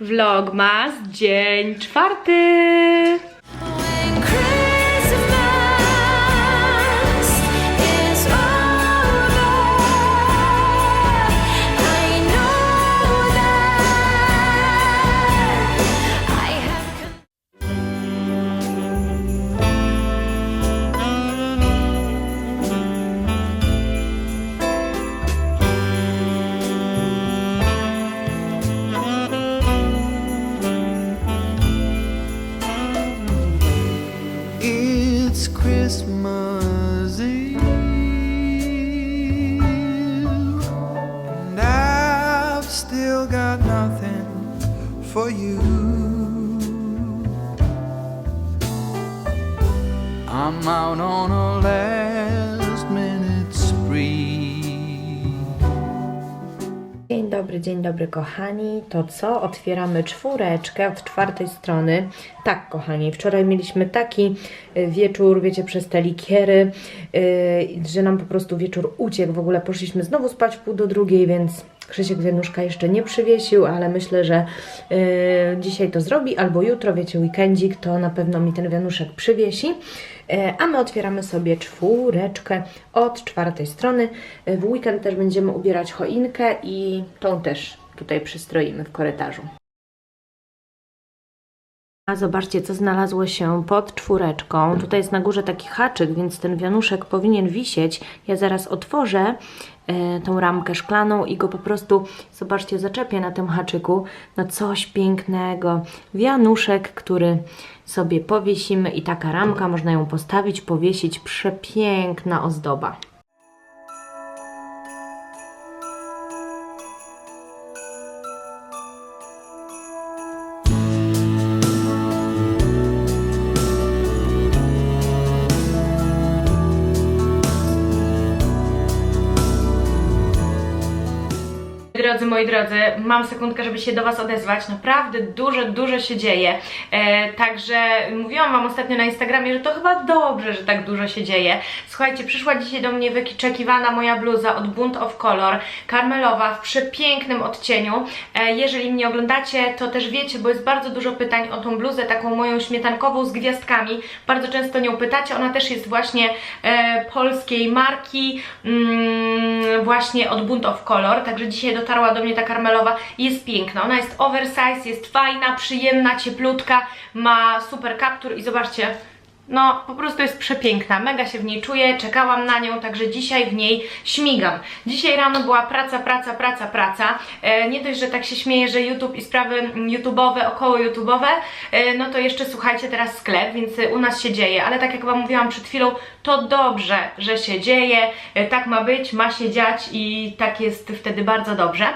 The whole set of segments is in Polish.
Vlogmas, dzień czwarty. It's Christmas Eve, and I've still got nothing for you. I'm out on a dobry, dzień dobry kochani. To co? Otwieramy czwóreczkę od czwartej strony. Tak, kochani, wczoraj mieliśmy taki y, wieczór, wiecie, przez te likiery, y, że nam po prostu wieczór uciekł. W ogóle poszliśmy znowu spać w pół do drugiej, więc Krzysiek Wianuszka jeszcze nie przywiesił, ale myślę, że y, dzisiaj to zrobi, albo jutro, wiecie, weekendzik, to na pewno mi ten wianuszek przywiesi. E, A my otwieramy sobie czwóreczkę od czwartej strony. E, W weekend też będziemy ubierać choinkę i tą też tutaj przystroimy w korytarzu. A zobaczcie, co znalazło się pod czwóreczką. Tutaj jest na górze taki haczyk, więc ten wianuszek powinien wisieć. Ja zaraz otworzę tą ramkę szklaną i go po prostu, zobaczcie, zaczepię na tym haczyku na coś pięknego. Wianuszek, który sobie powiesimy i taka ramka, można ją postawić, powiesić. Przepiękna ozdoba. Moi drodzy, mam sekundkę, żeby się do Was odezwać. Naprawdę dużo, dużo się dzieje. E, także mówiłam Wam ostatnio na Instagramie, że to chyba dobrze, że tak dużo się dzieje. Słuchajcie, przyszła dzisiaj do mnie wyczekiwana moja bluza od Bunt of Color, karmelowa w przepięknym odcieniu. E, jeżeli mnie oglądacie, to też wiecie, bo jest bardzo dużo pytań o tą bluzę, taką moją śmietankową z gwiazdkami. Bardzo często nią pytacie. Ona też jest właśnie e, polskiej marki, mm, właśnie od Bunt of Color. Także dzisiaj dotarła do mnie ta karmelowa jest piękna. Ona jest oversize, jest fajna, przyjemna, cieplutka, ma super kaptur i zobaczcie, no, po prostu jest przepiękna, mega się w niej czuję, czekałam na nią, także dzisiaj w niej śmigam. Dzisiaj rano była praca, praca, praca, praca. E, nie dość, że tak się śmieję, że YouTube i sprawy YouTube'owe, około YouTube'owe, e, no to jeszcze słuchajcie, teraz sklep, więc u nas się dzieje, ale tak jak Wam mówiłam przed chwilą, to dobrze, że się dzieje, e, tak ma być, ma się dziać i tak jest wtedy bardzo dobrze.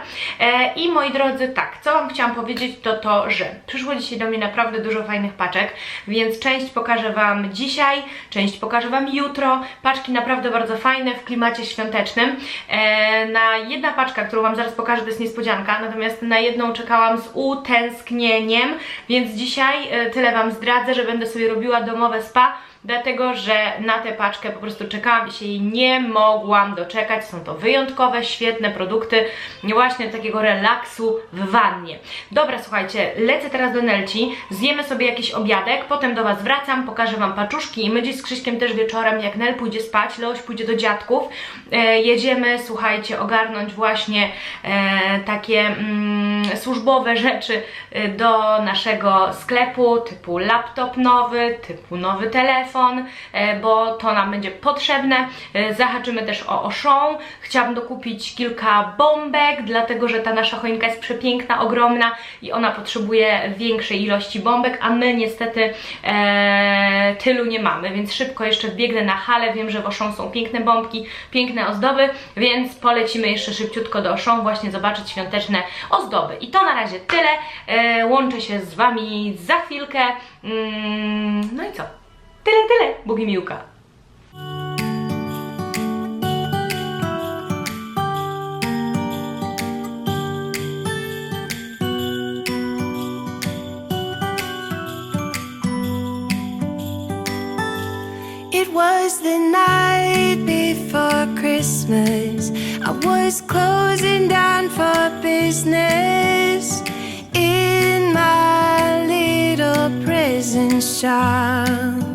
E, I moi drodzy, tak, co Wam chciałam powiedzieć, to to, że przyszło dzisiaj do mnie naprawdę dużo fajnych paczek, więc część pokażę Wam dzisiaj, część pokażę Wam jutro. Paczki naprawdę bardzo fajne, w klimacie świątecznym. E, na jedna paczka, którą Wam zaraz pokażę, to jest niespodzianka, natomiast na jedną czekałam z utęsknieniem, więc dzisiaj tyle Wam zdradzę, że będę sobie robiła domowe spa, dlatego że na tę paczkę po prostu czekałam i się jej nie mogłam doczekać. Są to wyjątkowe, świetne produkty właśnie takiego relaksu w wannie. Dobra, słuchajcie, lecę teraz do Nelci, zjemy sobie jakiś obiadek, potem do Was wracam, pokażę Wam paczuszki i my dziś z Krzyśkiem też wieczorem, jak Nel pójdzie spać, Leoś pójdzie do dziadków, e, jedziemy, słuchajcie, ogarnąć właśnie e, takie mm, służbowe rzeczy e, do naszego sklepu, typu laptop nowy, typu nowy telefon, e, bo to nam będzie potrzebne. E, Zahaczymy też o Auchan. Chciałabym dokupić kilka bombek, dlatego że ta nasza choinka jest przepiękna, ogromna i ona potrzebuje większej ilości bombek, a my niestety e, tylu nie mamy, więc szybko jeszcze wbiegnę na halę. Wiem, że w Auchan są piękne bombki, piękne ozdoby, więc polecimy jeszcze szybciutko do Auchan właśnie zobaczyć świąteczne ozdoby. I to na razie tyle. E, łączę się z Wami za chwilkę. Mm, no i co? Tyle, tyle, Bogimiłka. It was the night before Christmas. I was closing down for business in doesn't shout. When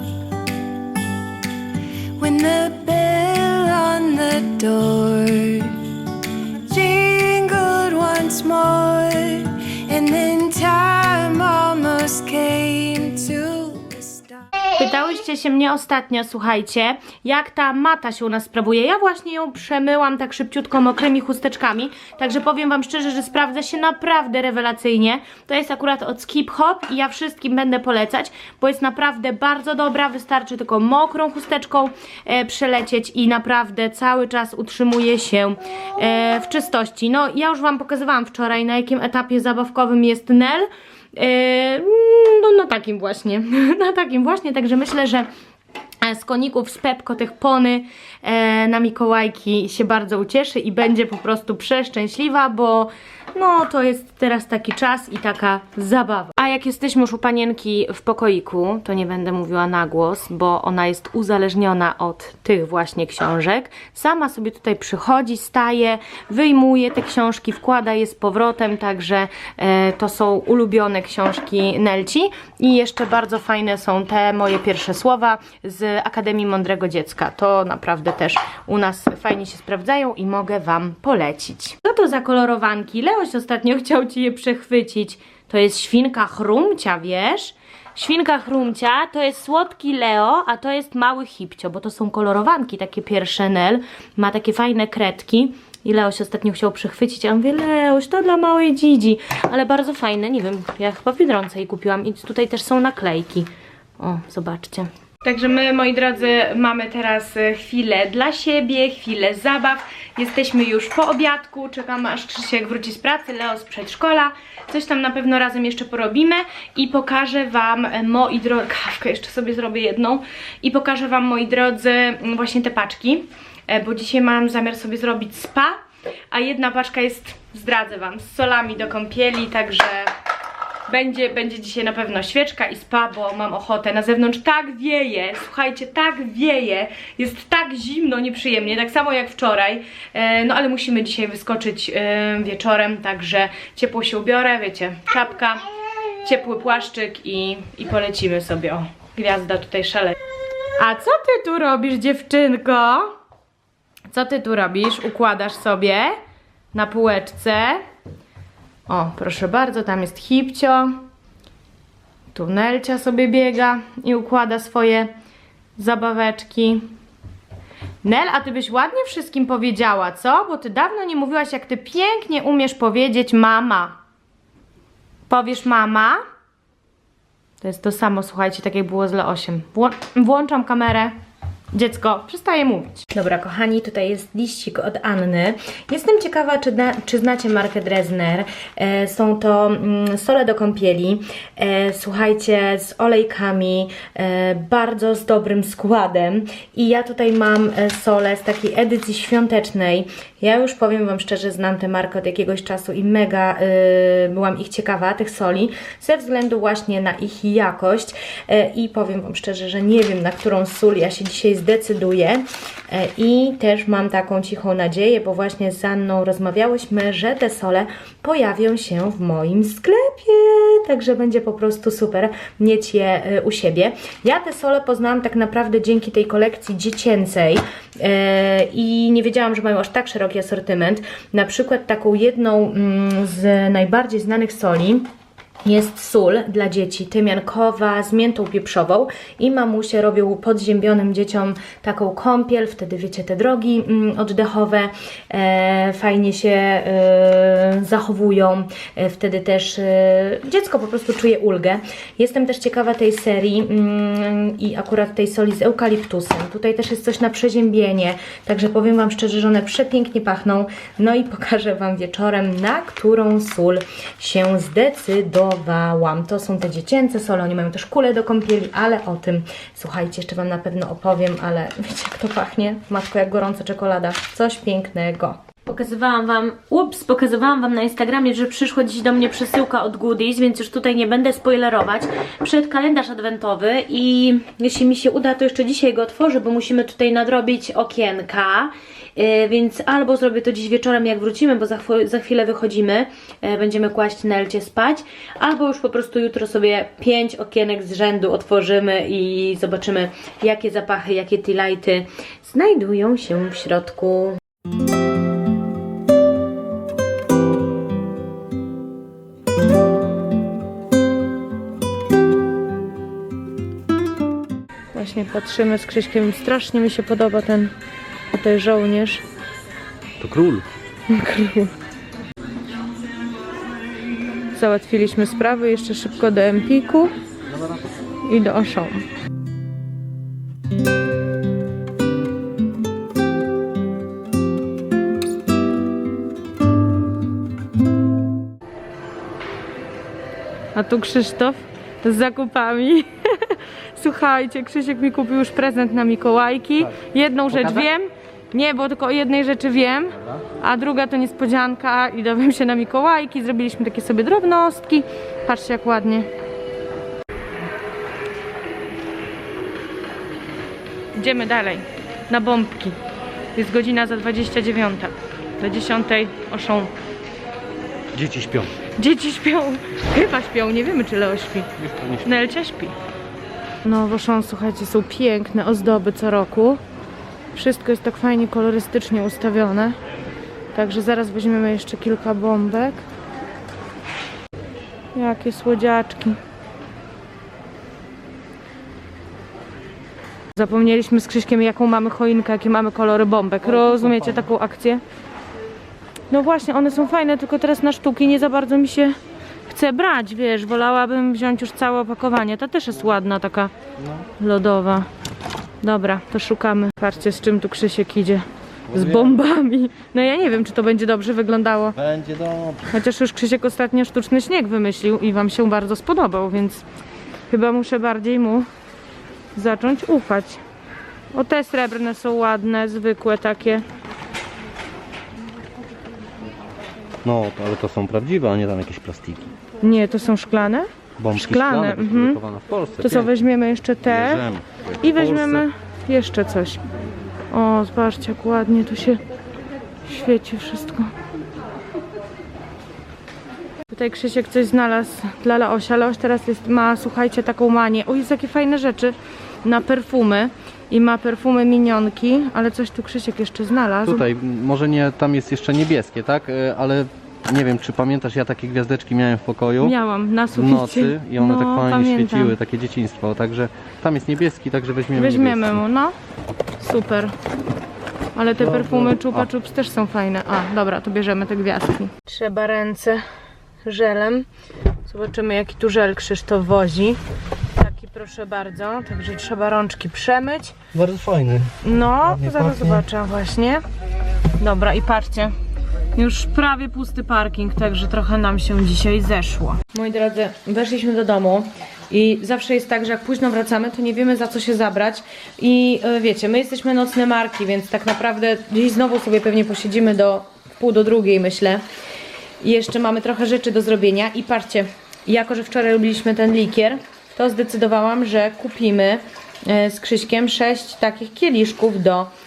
the bell on the door Się mnie ostatnio, słuchajcie, jak ta mata się u nas sprawuje. Ja właśnie ją przemyłam tak szybciutko mokrymi chusteczkami, także powiem wam szczerze, że sprawdza się naprawdę rewelacyjnie. To jest akurat od Skip Hop i ja wszystkim będę polecać, bo jest naprawdę bardzo dobra, wystarczy tylko mokrą chusteczką e, przelecieć i naprawdę cały czas utrzymuje się e, w czystości. No, ja już wam pokazywałam wczoraj, na jakim etapie zabawkowym jest Nel. E, no na takim właśnie, na takim właśnie, także myślę, że z koników z Pepko tych pony e, na Mikołajki się bardzo ucieszy i będzie po prostu przeszczęśliwa, bo no to jest teraz taki czas i taka zabawa. A jak jesteśmy już u panienki w pokoiku, to nie będę mówiła na głos, bo ona jest uzależniona od tych właśnie książek. Sama sobie tutaj przychodzi, staje, wyjmuje te książki, wkłada je z powrotem, także e, to są ulubione książki Nelci i jeszcze bardzo fajne są te moje pierwsze słowa z Akademii Mądrego Dziecka. To naprawdę też u nas fajnie się sprawdzają i mogę Wam polecić. Co to za kolorowanki? Leoś ostatnio chciał Ci je przechwycić. To jest świnka chrumcia, wiesz? Świnka chrumcia to jest słodki Leo, a to jest mały hipcio, bo to są kolorowanki, takie pierwsze Nel. Ma takie fajne kredki. I Leoś ostatnio chciał przechwycić, a ja mówię, Leoś, to dla małej dzidzi. Ale bardzo fajne, nie wiem, ja chyba w Biedronce kupiłam i tutaj też są naklejki. O, zobaczcie. Także my, moi drodzy, mamy teraz e, chwilę dla siebie, chwilę zabaw. Jesteśmy już po obiadku, czekamy aż Krzysiek wróci z pracy, Leo z przedszkola. Coś tam na pewno razem jeszcze porobimy i pokażę Wam, e, moi drodzy, kawkę jeszcze sobie zrobię jedną i pokażę Wam, moi drodzy, właśnie te paczki, e, bo dzisiaj mam zamiar sobie zrobić spa, a jedna paczka jest, zdradzę Wam, z solami do kąpieli, także... Będzie, będzie dzisiaj na pewno świeczka i spa, bo mam ochotę. Na zewnątrz tak wieje, słuchajcie, tak wieje, jest tak zimno, nieprzyjemnie, tak samo jak wczoraj. E, no ale musimy dzisiaj wyskoczyć e, wieczorem, także ciepło się ubiorę, wiecie, czapka, ciepły płaszczyk i, i polecimy sobie. O, gwiazda tutaj szale. A co ty tu robisz, dziewczynko? Co ty tu robisz? Układasz sobie na półeczce. O, proszę bardzo, tam jest hipcio. Tu Nelcia sobie biega i układa swoje zabaweczki. Nel, a ty byś ładnie wszystkim powiedziała, co? Bo ty dawno nie mówiłaś, jak ty pięknie umiesz powiedzieć mama. Powiesz mama? To jest to samo, słuchajcie, tak jak było z Leosiem. Wło włączam kamerę. Dziecko przestaje mówić. Dobra, kochani, tutaj jest liścik od Anny. Jestem ciekawa, czy, na, czy znacie markę Dresner. E, są to mm, sole do kąpieli. E, słuchajcie, z olejkami, e, bardzo z dobrym składem. I ja tutaj mam e, sole z takiej edycji świątecznej. Ja już powiem Wam szczerze, znam tę markę od jakiegoś czasu i mega e, byłam ich ciekawa, tych soli, ze względu właśnie na ich jakość. E, I powiem Wam szczerze, że nie wiem, na którą sól ja się dzisiaj zdecyduję. E, I też mam taką cichą nadzieję, bo właśnie z Anną rozmawiałyśmy, że te sole pojawią się w moim sklepie. Także będzie po prostu super mieć je e, u siebie. Ja te sole poznałam tak naprawdę dzięki tej kolekcji dziecięcej e, i nie wiedziałam, że mają aż tak szeroki asortyment. Na przykład taką jedną mm, z najbardziej znanych soli jest sól dla dzieci, tymiankowa z miętą pieprzową i mamusie robią podziębionym dzieciom taką kąpiel, wtedy wiecie te drogi mm, oddechowe e, fajnie się e, zachowują, e, wtedy też e, dziecko po prostu czuje ulgę. Jestem też ciekawa tej serii mm, i akurat tej soli z eukaliptusem. Tutaj też jest coś na przeziębienie, także powiem Wam szczerze, że one przepięknie pachną. No i pokażę Wam wieczorem, na którą sól się zdecydowałam. To są te dziecięce sole, oni mają też kule do kąpieli, ale o tym, słuchajcie, jeszcze Wam na pewno opowiem, ale wiecie jak to pachnie? Matko, jak gorąca czekolada. Coś pięknego. Pokazywałam wam, ups, pokazywałam wam na Instagramie, że przyszła dziś do mnie przesyłka od Goodies, więc już tutaj nie będę spoilerować. Przed kalendarz adwentowy i jeśli mi się uda, to jeszcze dzisiaj go otworzę, bo musimy tutaj nadrobić okienka. Yy, więc albo zrobię to dziś wieczorem, jak wrócimy, bo za, za chwilę wychodzimy, yy, będziemy kłaść Nelcie spać, albo już po prostu jutro sobie pięć okienek z rzędu otworzymy i zobaczymy, jakie zapachy, jakie tea-lighty znajdują się w środku. Właśnie patrzymy z Krzyśkiem, strasznie mi się podoba ten tutaj żołnierz. To król. Król. Załatwiliśmy sprawy jeszcze szybko do Empiku i do Auchan. A tu Krzysztof z zakupami. Słuchajcie, Krzysiek mi kupił już prezent na Mikołajki. Jedną rzecz wiem. Nie, bo tylko o jednej rzeczy wiem, a druga to niespodzianka i dowiem się na Mikołajki. Zrobiliśmy takie sobie drobnostki. Patrzcie jak ładnie. Idziemy dalej, na bombki. Jest godzina za 29. Do 10 oszą. Dzieci śpią. Dzieci śpią. Chyba śpią, nie wiemy czy Leo śpi. Nelcia śpi. No, Woszon, słuchajcie, są piękne ozdoby co roku. Wszystko jest tak fajnie kolorystycznie ustawione. Także zaraz weźmiemy jeszcze kilka bombek. Jakie słodziaczki. Zapomnieliśmy z Krzyśkiem, jaką mamy choinkę, jakie mamy kolory bombek. Rozumiecie taką akcję? No właśnie, one są fajne, tylko teraz na sztuki nie za bardzo mi się chce brać, wiesz, wolałabym wziąć już całe opakowanie. Ta też jest ładna, taka lodowa. Dobra, to szukamy. Patrzcie, z czym tu Krzysiek idzie. Z bombami. No ja nie wiem, czy to będzie dobrze wyglądało. Będzie dobrze. Chociaż już Krzysiek ostatnio sztuczny śnieg wymyślił i wam się bardzo spodobał, więc chyba muszę bardziej mu zacząć ufać. O, te srebrne są ładne, zwykłe takie. No, to, ale to są prawdziwe, a nie tam jakieś plastiki. Nie, to są szklane? Bombki Szklane, szklane, mhm. w Polsce. To co, weźmiemy jeszcze te Bierzemy. i weźmiemy jeszcze coś. O, zobaczcie jak ładnie tu się świeci wszystko. Tutaj Krzysiek coś znalazł dla Leosia. Leoś teraz jest, ma, słuchajcie, taką manię. O, jest jakie fajne rzeczy na perfumy. I ma perfumy minionki, ale coś tu Krzysiek jeszcze znalazł. Tutaj, może nie, tam jest jeszcze niebieskie, tak? E, Ale nie wiem, czy pamiętasz, ja takie gwiazdeczki miałem w pokoju. Miałam na w suficie. nocy i one no, tak fajnie pamiętam. świeciły, takie dzieciństwo, także tam jest niebieski, także weźmiemy Weźmiemy niebieski. mu, no. Super. Ale te perfumy Chupa. Chups też są fajne. A, dobra, to bierzemy te gwiazdki. Trzeba ręce żelem. Zobaczymy, jaki tu żel Krzysztof wozi. Taki proszę bardzo, także trzeba rączki przemyć. Bardzo fajny. No, Ładnie zaraz pachnie. zobaczę właśnie. Dobra, i patrzcie. Już prawie pusty parking, także trochę nam się dzisiaj zeszło. Moi drodzy, weszliśmy do domu i zawsze jest tak, że jak późno wracamy, to nie wiemy za co się zabrać. I e, wiecie, my jesteśmy nocne marki, więc tak naprawdę dziś znowu sobie pewnie posiedzimy do pół do drugiej, myślę. I jeszcze mamy trochę rzeczy do zrobienia. I patrzcie, jako że wczoraj robiliśmy ten likier, to zdecydowałam, że kupimy e, z Krzyśkiem sześć takich kieliszków do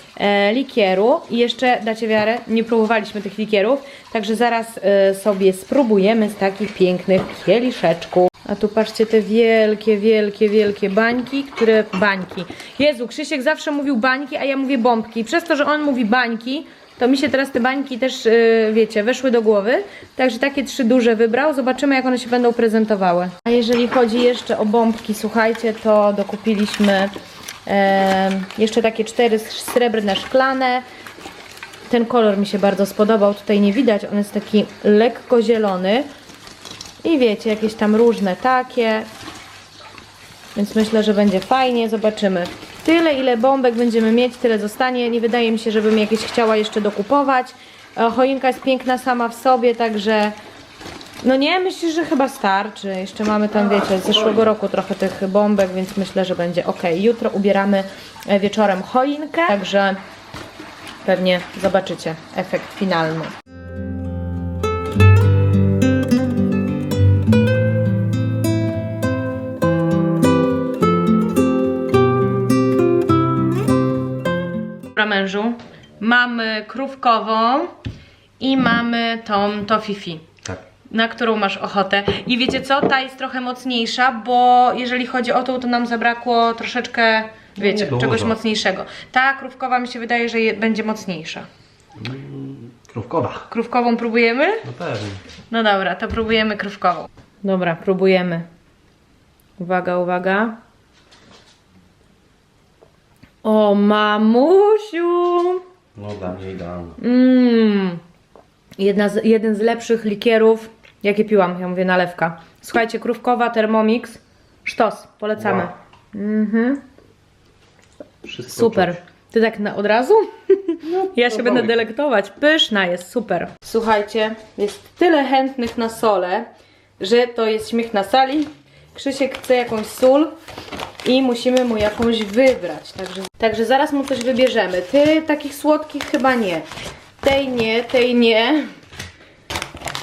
likieru. I jeszcze, dacie wiarę, nie próbowaliśmy tych likierów, także zaraz e, sobie spróbujemy z takich pięknych kieliszeczków. A tu patrzcie te wielkie, wielkie, wielkie bańki, które... Bańki. Jezu, Krzysiek zawsze mówił bańki, a ja mówię bombki. Przez to, że on mówi bańki, to mi się teraz te bańki też, yy, wiecie, weszły do głowy. Także takie trzy duże wybrał. Zobaczymy, jak one się będą prezentowały. A jeżeli chodzi jeszcze o bombki, słuchajcie, to dokupiliśmy jeszcze takie cztery srebrne szklane. Ten kolor mi się bardzo spodobał. Tutaj nie widać, on jest taki lekko zielony. I wiecie, jakieś tam różne takie. Więc myślę, że będzie fajnie, zobaczymy. Tyle, ile bombek będziemy mieć, tyle zostanie. Nie wydaje mi się, żebym jakieś chciała jeszcze dokupować. E, Choinka jest piękna sama w sobie, także no nie, myślę, że chyba starczy. Jeszcze mamy tam, wiecie, z zeszłego roku trochę tych bombek, więc myślę, że będzie ok. Jutro ubieramy e, wieczorem choinkę, także pewnie zobaczycie efekt finalny. Dobra mężu, mamy krówkową i mamy tą tofifi. Na którą masz ochotę. I wiecie co? Ta jest trochę mocniejsza, bo jeżeli chodzi o tą, to nam zabrakło troszeczkę, wiecie, czegoś mocniejszego. Ta krówkowa mi się wydaje, że je, będzie mocniejsza. Krówkowa. Krówkową próbujemy? No pewnie. No dobra, to próbujemy krówkową. Dobra, próbujemy. Uwaga, uwaga. O, mamusiu! No dla mnie idealne. Mmm. Jedna z, jeden z lepszych likierów, jakie piłam. Ja mówię nalewka. Słuchajcie, krówkowa Thermomix. Sztos, polecamy. Wow. Mhm. Wszystko Super. czuć. Ty tak na, od razu? ja się będę delektować. Pyszna jest, super. Słuchajcie, jest tyle chętnych na sole, że to jest śmiech na sali. Krzysiek chce jakąś sól i musimy mu jakąś wybrać. Także, także zaraz mu coś wybierzemy. Ty takich słodkich chyba nie. Tej nie, tej nie.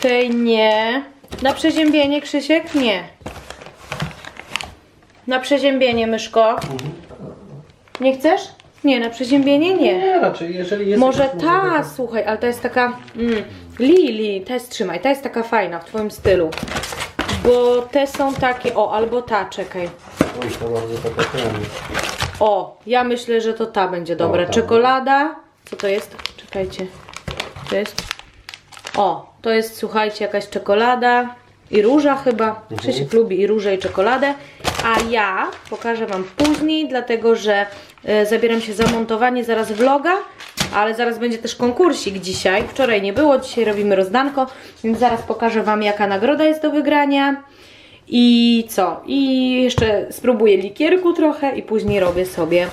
Tej nie. Na przeziębienie, Krzysiek? Nie. Na przeziębienie, myszko. Nie chcesz? Nie, na przeziębienie nie. Nie, raczej jeżeli jest... Może jakaś ta, możliwość- słuchaj, ale ta jest taka. Mm, Lili, ta jest trzymaj, ta jest taka fajna w twoim stylu. Bo te są takie. O, albo ta, czekaj. Oj, to bardzo taka ten. O, ja myślę, że to ta będzie dobra. ta. Czekolada. Co to jest? Czekajcie. To jest. O, to jest, słuchajcie, jakaś czekolada i róża chyba. Krzysiek lubi i różę i czekoladę. A ja pokażę Wam później, dlatego że e, zabieram się za montowanie zaraz vloga, ale zaraz będzie też konkursik dzisiaj. Wczoraj nie było, dzisiaj robimy rozdanko, więc zaraz pokażę Wam jaka nagroda jest do wygrania. I co? I jeszcze spróbuję likierku trochę i później robię sobie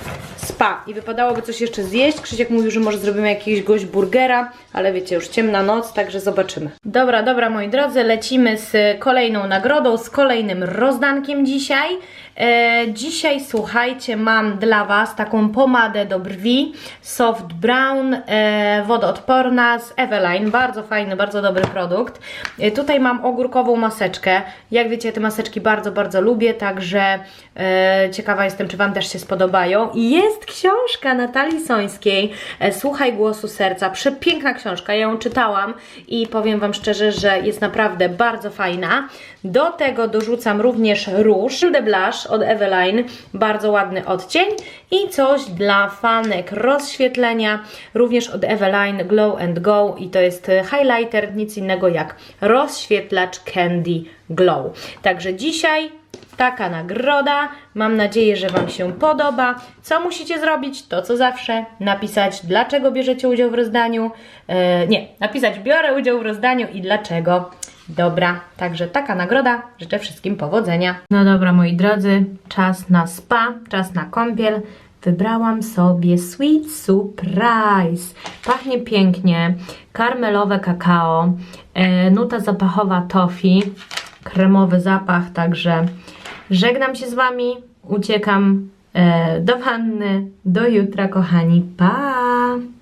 spa. I wypadałoby coś jeszcze zjeść. Krzysiek mówił, że może zrobimy jakiegoś burgera, ale wiecie, już ciemna noc, także zobaczymy. Dobra, dobra, moi drodzy, lecimy z kolejną nagrodą, z kolejnym rozdankiem dzisiaj. E, dzisiaj, słuchajcie, mam dla Was taką pomadę do brwi Soft Brown, e, wodoodporna z Eveline. Bardzo fajny, bardzo dobry produkt. E, tutaj mam ogórkową maseczkę. Jak wiecie, te maseczki bardzo, bardzo lubię, także e, ciekawa jestem, czy Wam też się spodobają. I jest książka Natalii Sońskiej, e, Słuchaj głosu serca. Przepiękna książka, ja ją czytałam i powiem Wam szczerze, że jest naprawdę bardzo fajna. Do tego dorzucam również róż de Blush od Eveline, bardzo ładny odcień i coś dla fanek rozświetlenia, również od Eveline Glow and Go i to jest highlighter, nic innego jak rozświetlacz Candy Glow. Także dzisiaj taka nagroda. Mam nadzieję, że Wam się podoba. Co musicie zrobić? To co zawsze. Napisać, dlaczego bierzecie udział w rozdaniu. E, nie, napisać, biorę udział w rozdaniu i dlaczego. Dobra, także taka nagroda. Życzę wszystkim powodzenia. No dobra, moi drodzy, czas na spa, czas na kąpiel. Wybrałam sobie Sweet Surprise. Pachnie pięknie. Karmelowe kakao, e, nuta zapachowa toffee, kremowy zapach, także żegnam się z Wami, uciekam e, do wanny. Do jutra, kochani. Pa!